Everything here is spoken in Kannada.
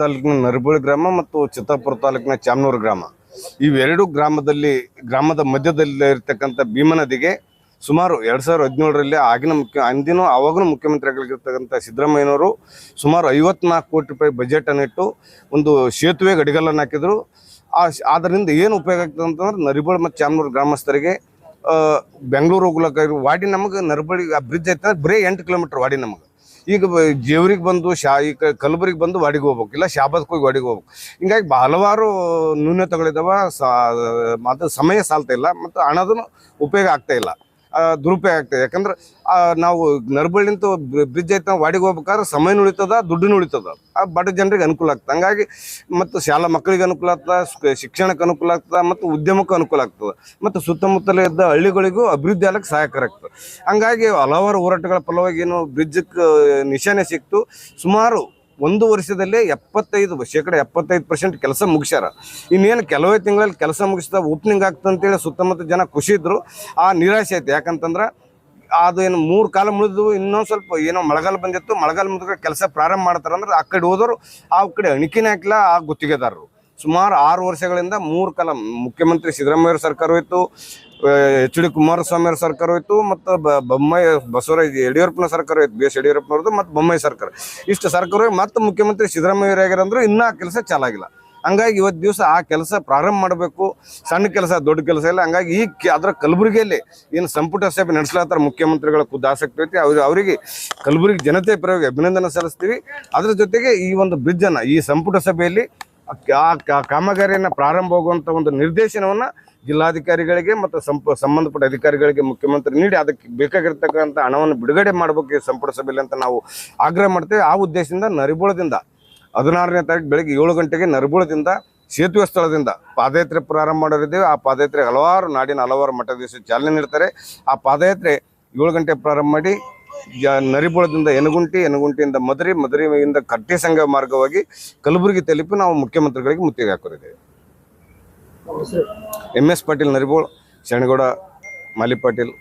ತಾಲೂಕಿನ ನರಬಳ್ಳಿ ಗ್ರಾಮ ಮತ್ತು ಚಿತ್ತಾಪುರ ತಾಲೂಕಿನ ಚಾಮನೂರು ಗ್ರಾಮ. ಇವೆರಡು ಗ್ರಾಮದಲ್ಲಿ, ಗ್ರಾಮದ ಮಧ್ಯದಲ್ಲಿ ಇರತಕ್ಕಂಥ ಭೀಮ ನದಿಗೆ ಸುಮಾರು ಎರಡು ಸಾವಿರದ ಹದಿನೇಳರಲ್ಲಿ ಆಗಿನ ಮುಖ್ಯ, ಅಂದಿನ ಆವಾಗಲೂ ಮುಖ್ಯಮಂತ್ರಿಗಳಿರ್ತಕ್ಕಂಥ ಸಿದ್ದರಾಮಯ್ಯನವರು ಸುಮಾರು ಐವತ್ನಾಲ್ಕು ಕೋಟಿ ರೂಪಾಯಿ ಬಜೆಟನ್ನು ಇಟ್ಟು ಒಂದು ಸೇತುವೆ ಗಡಿಗಲನ್ನು ಹಾಕಿದರು. ಆ ಅದರಿಂದ ಏನು ಉಪಯೋಗ ಆಗ್ತದೆ ಅಂತಂದ್ರೆ ನರಿಬಳ್ಳಿ ಮತ್ತು ಚಾಮನೂರು ಗ್ರಾಮಸ್ಥರಿಗೆ ಬೆಂಗಳೂರು ಹೋಗ್ಲಕ್ಕ ವಾಡಿ ನಮಗೆ ನರಬಳಿ ಆ ಬ್ರಿಡ್ಜ್ ಐತೆ ಬರೀ ಎಂಟು ಕಿಲೋಮೀಟ್ರ್ ವಾಡಿ ನಮಗೆ. ಈಗ ಜೇವ್ರಿಗೆ ಬಂದು ಶಾ ಈ ಕಲಬುರಿಗೆ ಬಂದು ವಾಡಿಗೆ ಹೋಗ್ಬೇಕು, ಇಲ್ಲ ಶಾಬಾದ್ಗೆ ಹೋಗಿ ವಾಡಿಗೆ ಹೋಗ್ಬೇಕು. ಹಿಂಗಾಗಿ ಹಲವಾರು ಸಾ ಮತ್ತು ಸಮಯ ಸಾಲ್ತಾ ಇಲ್ಲ, ಮತ್ತು ಹಣದೂ ಉಪಯೋಗ ಆಗ್ತಾ ಇಲ್ಲ. ದುರುಪಯೋಗ ಆಗ್ತದೆ. ಯಾಕಂದ್ರೆ ನಾವು ನರ್ಬಳ್ಳಿಂತ ಬ್ರಿಡ್ಜ್ ಐತೆ ನಾವು ವಾಡಿಗೆ ಹೋಗ್ಬೇಕಾದ್ರೆ ಸಮಯ ಉಳಿತದ, ದುಡ್ಡು ಉಳಿತದ. ಆ, ಬಡ ಜನರಿಗೆ ಅನುಕೂಲ ಆಗ್ತದೆ. ಹಂಗಾಗಿ ಮತ್ತು ಶಾಲಾ ಮಕ್ಕಳಿಗೆ ಅನುಕೂಲ ಆಗ್ತದೆ ಶಿಕ್ಷಣಕ್ಕೆ ಅನುಕೂಲ ಆಗ್ತದೆ, ಮತ್ತು ಉದ್ಯಮಕ್ಕೆ ಅನುಕೂಲ ಆಗ್ತದೆ, ಮತ್ತು ಸುತ್ತಮುತ್ತಲ ಇದ್ದ ಹಳ್ಳಿಗಳಿಗೂ ಅಭಿವೃದ್ಧಿ ಆಗಕ್ಕೆ ಸಹಾಯಕರ ಆಗ್ತದೆ. ಹಂಗಾಗಿ ಹಲವಾರು ಹೋರಾಟಗಳ ಫಲವಾಗಿ ಏನು ಬ್ರಿಡ್ಜಕ್ಕೆ ನಿಶಾನೆ ಸಿಕ್ತು. ಸುಮಾರು ಒಂದು ವರ್ಷದಲ್ಲೇ ಎಪ್ಪತ್ತೈದು ಶೇಕಡ ಎಪ್ಪತ್ತೈದು ಪರ್ಸೆಂಟ್ ಕೆಲಸ ಮುಗಿಸ್ಯಾರ. ಇನ್ನೇನು ಕೆಲವೇ ತಿಂಗಳಲ್ಲಿ ಕೆಲಸ ಮುಗಿಸ್ತಾ ಓಪನಿಂಗ್ ಆಗ್ತದೆ ಅಂತೇಳಿ ಸುತ್ತಮುತ್ತ ಜನ ಖುಷಿ ಇದ್ರು. ಆ ನಿರಾಶೆ ಐತೆ ಯಾಕಂತಂದ್ರೆ ಅದು ಏನು ಮೂರು ಕಾಲ ಮುಳಿದು ಇನ್ನೊಂದು ಸ್ವಲ್ಪ ಏನೋ ಮಳೆಗಾಲ ಬಂದಿತ್ತು, ಮಳೆಗಾಲ ಮುಗಿದ್ರೆ ಕೆಲಸ ಪ್ರಾರಂಭ ಮಾಡ್ತಾರಂದ್ರೆ ಆ ಕಡೆ ಹೋದವರು ಆ ಕಡೆ ಅಣಿಕೆನೇ ಹಾಕಿಲ್ಲ ಆ ಗುತ್ತಿಗೆದಾರರು. ಸುಮಾರು ಆರು ವರ್ಷಗಳಿಂದ ಮೂರು ಕಾಲ ಮುಖ್ಯಮಂತ್ರಿ ಸಿದ್ದರಾಮಯ್ಯ ಸರ್ಕಾರ ಇತ್ತು ಎಚ್ ಡಿ ಕುಮಾರಸ್ವಾಮಿ ಅವ್ರ ಸರ್ಕಾರ ಇತ್ತು ಮತ್ತು ಬೊಮ್ಮಾಯಿ, ಬಸವರಾಜ್ ಯಡಿಯೂರಪ್ಪನ ಸರ್ಕಾರ ಇತ್ತು ಬಿ ಎಸ್ ಯಡಿಯೂರಪ್ಪನವ್ರದ್ದು ಮತ್ತು ಬೊಮ್ಮಾಯಿ ಸರ್ಕಾರ. ಇಷ್ಟು ಸರ್ಕಾರ ಮತ್ತು ಮುಖ್ಯಮಂತ್ರಿ ಸಿದ್ದರಾಮಯ್ಯ ಆಗ್ಯಾರಂದ್ರು ಇನ್ನೂ ಆ ಕೆಲಸ ಚಾಲಾಗಿಲ್ಲ. ಹಂಗಾಗಿ ಇವತ್ತು ದಿವಸ ಆ ಕೆಲಸ ಪ್ರಾರಂಭ ಮಾಡಬೇಕು. ಸಣ್ಣ ಕೆಲಸ, ದೊಡ್ಡ ಕೆಲಸ ಇಲ್ಲ. ಹಂಗಾಗಿ ಈ ಅದರ ಕಲಬುರಗಿಯಲ್ಲಿ ಏನು ಸಂಪುಟ ಸಭೆ ನಡೆಸ್ಲಾತ್ತಾರ ಮುಖ್ಯಮಂತ್ರಿಗಳ ಖುದ್ದು ಆಸಕ್ತಿ ಐತಿ. ಅವ್ರು, ಅವರಿಗೆ ಕಲಬುರಗಿ ಜನತೆ ಪರವಾಗಿ ಅಭಿನಂದನೆ ಸಲ್ಲಿಸ್ತೀವಿ. ಅದರ ಜೊತೆಗೆ ಈ ಒಂದು ಬ್ರಿಡ್ಜನ್ನು ಈ ಸಂಪುಟ ಸಭೆಯಲ್ಲಿ ಆ ಕಾಮಗಾರಿಯನ್ನ ಪ್ರಾರಂಭ ಆಗುವಂತ ಒಂದು ನಿರ್ದೇಶನವನ್ನು ಜಿಲ್ಲಾಧಿಕಾರಿಗಳಿಗೆ ಮತ್ತು ಸಂಪ, ಸಂಬಂಧಪಟ್ಟ ಅಧಿಕಾರಿಗಳಿಗೆ ಮುಖ್ಯಮಂತ್ರಿ ನೀಡಿ ಅದಕ್ಕೆ ಬೇಕಾಗಿರ್ತಕ್ಕಂಥ ಹಣವನ್ನು ಬಿಡುಗಡೆ ಮಾಡಬೇಕು ಸಂಪುಟ ಸಭೆಯಲ್ಲಿ ಅಂತ ನಾವು ಆಗ್ರಹ ಮಾಡ್ತೇವೆ. ಆ ಉದ್ದೇಶದಿಂದ ನರಿಬುಳದಿಂದ ಹದಿನಾರನೇ ತಾರೀಕು ಬೆಳಗ್ಗೆ ಏಳು ಗಂಟೆಗೆ ನರಬುಳದಿಂದ ಸೇತುವೆ ಸ್ಥಳದಿಂದ ಪಾದಯಾತ್ರೆ ಪ್ರಾರಂಭ ಮಾಡೋರಿದ್ದೇವೆ. ಆ ಪಾದಯಾತ್ರೆ ಹಲವಾರು ನಾಡಿನ ಹಲವಾರು ಮಠಾಧೀಶರು ಚಾಲನೆ ನೀಡ್ತಾರೆ. ಆ ಪಾದಯಾತ್ರೆ ಏಳು ಗಂಟೆ ಪ್ರಾರಂಭ ಮಾಡಿ ನರಿಬೋಳದಿಂದ ಯನಗುಂಟಿ ಯನಗುಂಟಿಯಿಂದ ಮದರಿ ಮದರಿಯಿಂದ ಕಟ್ಟಿ ಸಂಘ ಮಾರ್ಗವಾಗಿ ಕಲಬುರಗಿ ತಲುಪಿ ನಾವು ಮುಖ್ಯಮಂತ್ರಿಗಳಿಗೆ ಮುತ್ತಿಗೆ ಹಾಕೋರಿದ್ದೇವೆ. M S Patil Naribol Sharanagouda Mali Patil